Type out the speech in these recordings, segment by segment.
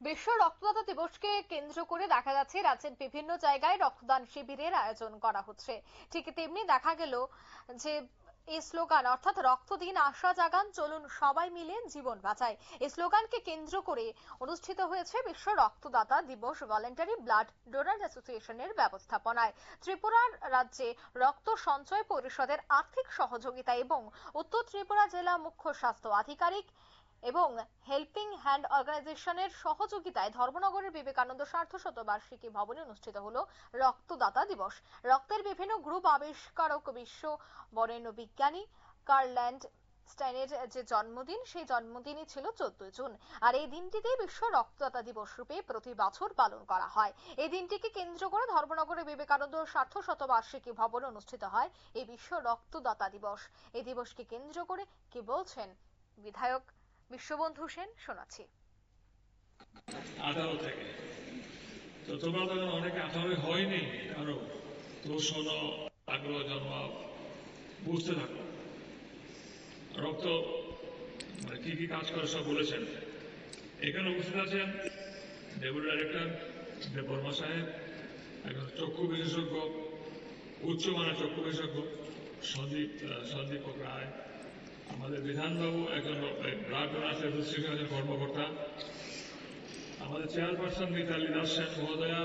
বিশ্ব রক্তদাতা দিবসকে কেন্দ্র করে দেখা যাচ্ছে রাজ্যের বিভিন্ন জায়গায় রক্তদান শিবিরের আয়োজন করা হচ্ছে। ঠিক তেমনি দেখা গেল যে এই স্লোগান, অর্থাৎ রক্ত দিন আশা জাগান, চলুন সবাই মিলে জীবন বাঁচায় এই স্লোগানকে কেন্দ্র করে অনুষ্ঠিত হয়েছে বিশ্ব রক্তদাতা দিবস ভলেন্টারি ব্লাড ডোনার অ্যাসোসিয়েশনের ব্যবস্থাপনায়। ত্রিপুরার রাজ্যে রক্ত সঞ্চয় পরিষদের আর্থিক সহযোগিতা এবং উত্তর ত্রিপুরা জেলা মুখ্য স্বাস্থ্য আধিকারিক এবং হেল্পিং হ্যান্ড অর্গানাইজেশনের সহযোগিতায় ধর্মনগরের বিবেকানন্দ স্বার্থ শতবার্ষিকী ভবনে অনুষ্ঠিত হলো রক্তদাতা দিবস। রক্তের বিভিন্ন গ্রুপ আবিষ্কারক বিশ্ব বরেণ্য বিজ্ঞানী কার্ল্যান্ড স্টাইনের যে জন্মদিন, সেই জন্মদিনই ছিল চোদ্দ জুন। আর এই দিনটিতে বিশ্ব রক্তদাতা দিবস রূপে প্রতি বছর পালন করা হয়। এই দিনটিকে কেন্দ্র করে ধর্মনগরের বিবেকানন্দ স্বার্থ শতবার্ষিকী ভবনে অনুষ্ঠিত হয় এই বিশ্ব রক্তদাতা দিবস। এই দিবসকে কেন্দ্র করে কি বলছেন? বিধায়ক বিশ্ববন্ধু সেন শোনাচ্ছি। আঠারো থেকে। তো তোমরা আঠারো হয়নি, আরও তো শোনো আগ্রহ জন্মাও, বুঝতে থাকো। রক্ত মানে কি কি কাজ করে সব বলেছেন। এখানে উপস্থিত আছেন ডেপুটি ডাইরেক্টর দেববর্মা সাহেব, একজন চক্ষু বিশেষজ্ঞ, উচ্চমানের চক্ষু বিশেষজ্ঞ, সন্দীপ সন্দীপ রায় আমাদের বিধানবাবু একজন ডোনার্স অ্যাসোসিয়েশনের কর্মকর্তা। আমাদের চেয়ারপারসন মিতালি দাস সেন মহোদয়া,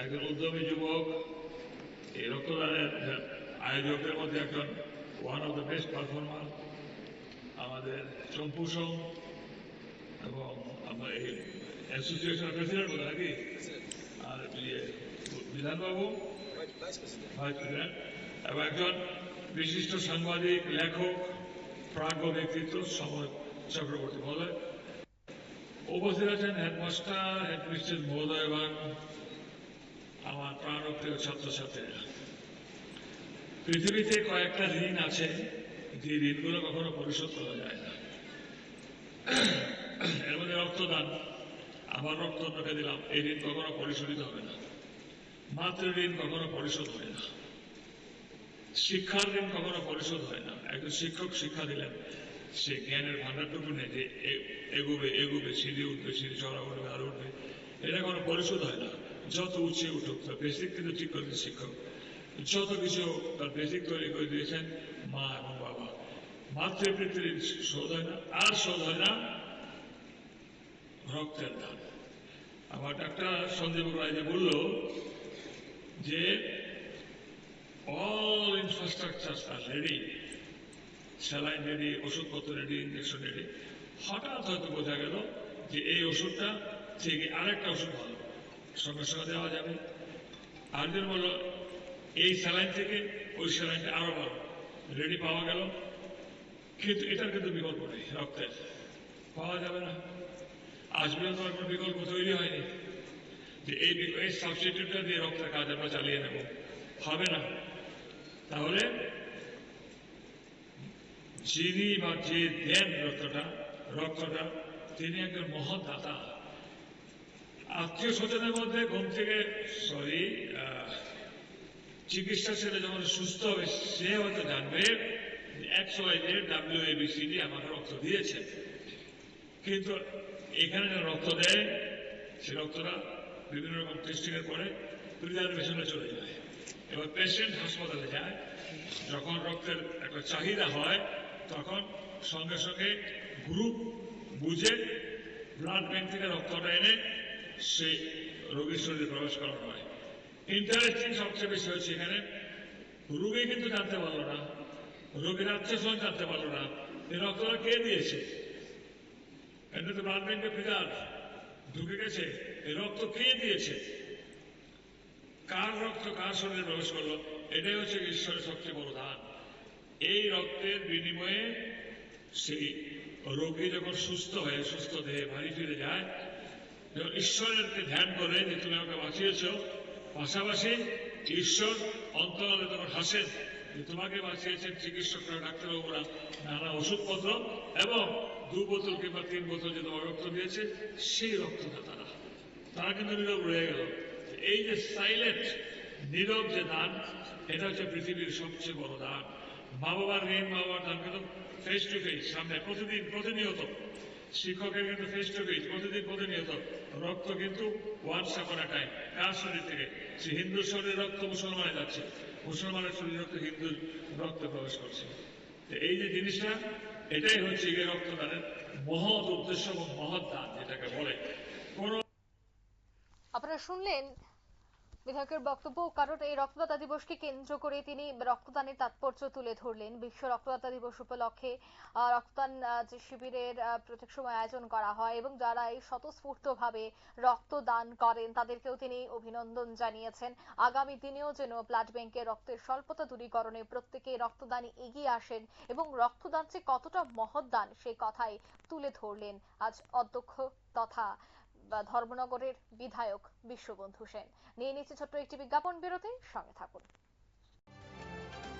একজন উদ্যমী যুবক। এই রক্তদানের আয়োজকের মধ্যে একজন one of the best performer আমাদের চম্পু সোম এবং আমরা এই অ্যাসোসিয়েশনের প্রেসিডেন্ট বলে নাকি? আর ইয়ে বিধানবাবু ভাইস প্রেসিডেন্ট এবং একজন বিশিষ্ট সাংবাদিক, লেখক প্রাজ্ঞ চক্রবর্তী মহোদয়। উপস্থিত আছেন হেডমাস্টার হেডমিস্ট্রেস মহোদয়গণ আমার প্রাণপ্রিয় ছাত্রছাত্রীরা। পৃথিবীতে কয়েকটা ঋণ আছে, যে ঋণগুলো কখনো পরিশোধ করা যায় না। এর মধ্যে রক্তদান আবার রক্ত দিলাম, এই ঋণ কখনো পরিশোধিত হবে না। মাতৃ ঋণ কখনো পরিশোধ হয় না। শিক্ষার ঋণ কখনো পরিশোধ হয় না। একজন শিক্ষক শিক্ষা দিলেন, সে জ্ঞানের ভান্ডারটুকু নেই যে এগোবে এগোবে, সিঁড়ি উঠবে, সিঁড়ি চড়া উঠবে আর উঠবে। এটা কোনো পরিশোধ হয় না। যত উঠছে উঠুক, তার বেসিক কিন্তু ঠিক করে শিক্ষক। যত কিছু তার বেসিক তৈরি করে দিয়েছেন মা এবং বাবা। মাতৃবৃত্তির শোধ হয় না, আর শোধ হয় না রক্তের দান। আমার ডাক্তার সঞ্জীব রায় যে বলল যে all infrastructures are ready. Saline ready ওষুধপত্র রেডি ইঞ্জেকশন রেডি হঠাৎ হয়তো বোঝা গেল যে এই ওষুধটা থেকে আরেকটা ওষুধ ভালো। সঙ্গে সঙ্গে দেওয়া যাবে। আরেকজন বলল, এই স্যালাইন থেকে ওই স্যালাইনটা আরও ভালো। রেডি পাওয়া গেল। কিন্তু এটার কিন্তু বিকল্প নেই রক্তের। পাওয়া যাবে না। আজ পর্যন্ত আর কোনো বিকল্প তৈরি হয়নি। যে এই এই সাবস্টিটিউটটা দিয়ে রক্তের কাজ আমরা চালিয়ে নেব। হবে না। তাহলে যিনি বা যে দেন রক্তটা রক্তটা, তিনি একজন মহৎ দাতা। আত্মীয় স্বজনের মধ্যে ঘুম থেকে সরি চিকিৎসা সেটা যখন সুস্থ হবে, সে হয়তো জানবে একশো ডাব্লিউ এবিসিডি আমাকে রক্ত দিয়েছে। কিন্তু এখানে রক্ত দেয়, সে রক্তটা বিভিন্ন রকম টেস্টিং এর পরে প্রিজার্ভেশনে চলে যায়। এবার পেশেন্ট হাসপাতালে যায়। যখন রক্তের একটা চাহিদা হয়, তখন সঙ্গে সঙ্গে গ্রুপ বুঝে ব্লাড ব্যাংক থেকে রক্তটা এনে সেই রোগীর শরীরে প্রবেশ করানো হয়। ইন্টারেস্টিং সবচেয়ে বেশি হচ্ছে এখানে। রোগী কিন্তু জানতে পারল না। রোগীর আত্মীয় স্বজন জানতে পারল না এই রক্তটা কে দিয়েছে। এটা তো ব্লাড ব্যাংকে প্রিজার্ভ ঢুকে গেছে। এই রক্ত কে দিয়েছে? কার রক্ত কার শরীরে প্রবেশ করল? এটাই হচ্ছে ঈশ্বরের সবচেয়ে বড় দান। এই রক্তের বিনিময়ে সেই রোগী যখন সুস্থ হয়ে, সুস্থ দেহে বাড়ি ফিরে যায়, যখন ঈশ্বরেরকে ধ্যান করে যে তুমি আমাকে বাঁচিয়েছ, পাশাপাশি ঈশ্বর অন্তরালে তোমার হাসেন যে তোমাকে বাঁচিয়েছেন চিকিৎসকরা, ডাক্তারবাবুরা, নানা ওষুধপত্র এবং দু বোতল কিংবা তিন বোতল যে তোমার রক্ত দিয়েছে, সেই রক্তদাতারা তারা কিন্তু নীরব রয়ে গেল। এই যে সাইলেন্ট নীরব যে দান, এটা হচ্ছে পৃথিবীর সবচেয়ে বড় দান। মা বাবার ঋণ, মা বাবার দান কিন্তু ফেস টু ফেস সামনে, প্রতিদিন, প্রতিনিয়ত। শিক্ষকের কিন্তু ফেস টু ফেস প্রতিদিন, প্রতিনিয়ত। রক্ত কিন্তু ওয়ান্স আপন টাইম কার শরীর থেকে? সে শরীরে রক্ত মুসলমানে যাচ্ছে। মুসলমানের শরীরে রক্ত হিন্দুর রক্ত প্রবেশ করছে। তো এই যে জিনিসটা, এটাই হচ্ছে গিয়ে রক্তদানের মহৎ উদ্দেশ্য এবং মহৎ দান, যেটাকে বলে। কোন আপনারা শুনলেন বিধায়কের বক্তব্য কারণ এই রক্তদাতা দিবসকে কেন্দ্র করে তিনি রক্তদানের তাৎপর্য তুলে ধরলেন। বিশ্ব রক্তদাতা দিবস উপলক্ষে রক্তদান যে শিবিরের প্রত্যেক সময় আয়োজন করা হয় এবং যারা এই স্বতঃস্ফূর্তভাবে রক্তদান করেন তাদেরকেও তিনি অভিনন্দন জানিয়েছেন। আগামী দিনেও যেন ব্লাড ব্যাংকে রক্তের স্বল্পতা দূরীকরণে প্রত্যেকে রক্তদানে এগিয়ে আসেন এবং রক্তদান যে কতটা মহৎ দান সেই কথাই তুলে ধরলেন। আজ অধ্যক্ষ তথা ধর্মনগরের বিধায়ক বিশ্ববন্ধু সেন। নিয়ে নিচ্ছে ছোট্ট একটি বিজ্ঞাপন বিরতি সঙ্গে থাকুন।